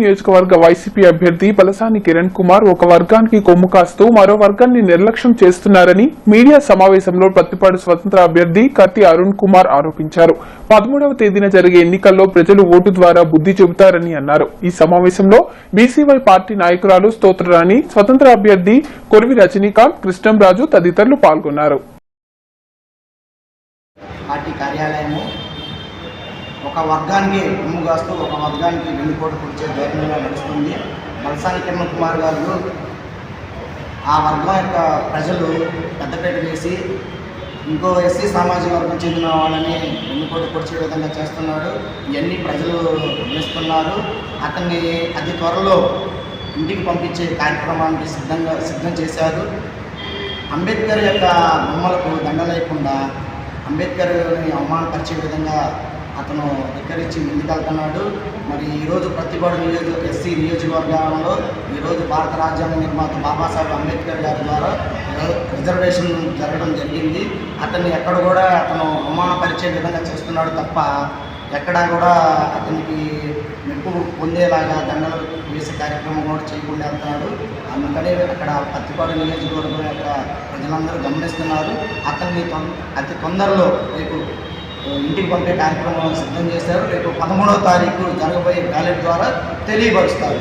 నియోజకవర్గ వైసీపీ అభ్యర్థి పలసాని కిరణ్ కుమార్ ఒక వర్గానికి కొమ్ము కాస్తూ మరో వర్గాన్ని నిర్లక్ష్యం చేస్తున్నారని మీడియా సమావేశంలో ప్రతిపాడు స్వతంత్ర అభ్యర్థి కత్తి అరుణ్ కుమార్ ఆరోపించారు. పదమూడవ తేదీన జరిగే ఎన్నికల్లో ప్రజలు ఓటు ద్వారా బుద్ధి చెబుతారని అన్నారు. ఈ సమావేశంలో బీసీవై పార్టీ నాయకురాలు స్తోత్రరాణి స్వతంత్ర అభ్యర్థి కొరివి రజనీకాంత్ కృష్ణంరాజు తదితరులు పాల్గొన్నారు. పార్టీ కార్యాలయము ఒక వర్గానికి ఉమ్ము కాస్తూ ఒక వర్గానికి వెన్నుపోటు పొడిచే ధోరణిలో నడుస్తుంది. బలసాని కిరణ్ కుమార్ గారు ఆ వర్గం యొక్క ప్రజలు పెద్దపేట వేసి ఇంకో ఎస్సీ సామాజిక వర్గం చెందిన వాళ్ళని వెన్నుపోటు పొడిచే విధంగా చేస్తున్నాడు ఇవన్నీ ప్రజలు గమనిస్తున్నారు. అతన్ని అతి త్వరలో ఇంటికి పంపించే కార్యక్రమానికి సిద్ధంగా సిద్ధం చేశారు. అంబేద్కర్ యొక్క బొమ్మలకు దండ లేకుండా అంబేద్కర్ని అవమానపరిచే విధంగా అతను ధిక్కరించి ముందుకెళ్తున్నాడు. మరి ఈరోజు ప్రతిపాడు నియోజక ఎస్సీ నియోజకవర్గంలో ఈరోజు భారత రాజ్యాంగ నిర్మాత బాబాసాహెబ్ అంబేద్కర్ గారి ద్వారా రిజర్వేషన్ జరగడం జరిగింది. అతన్ని ఎక్కడ కూడా అతను అవమానపరిచే విధంగా చేస్తున్నాడు తప్ప ఎక్కడా కూడా అతనికి మెప్పు పొందేలాగా దండలు వేసే కార్యక్రమం కూడా చేయకుండా వెళ్తున్నాడు. అందుకనే అక్కడ పత్తిపాడు నియోజకవర్గం యొక్క ప్రజలందరూ గమనిస్తున్నారు. అతన్ని అతి తొందరలో రేపు ఇంటికి పంపే కార్యక్రమం సిద్ధం చేశారు. రేపు పదమూడవ తారీఖు జరగబోయే బ్యాలెట్ ద్వారా తెలియపరుస్తారు.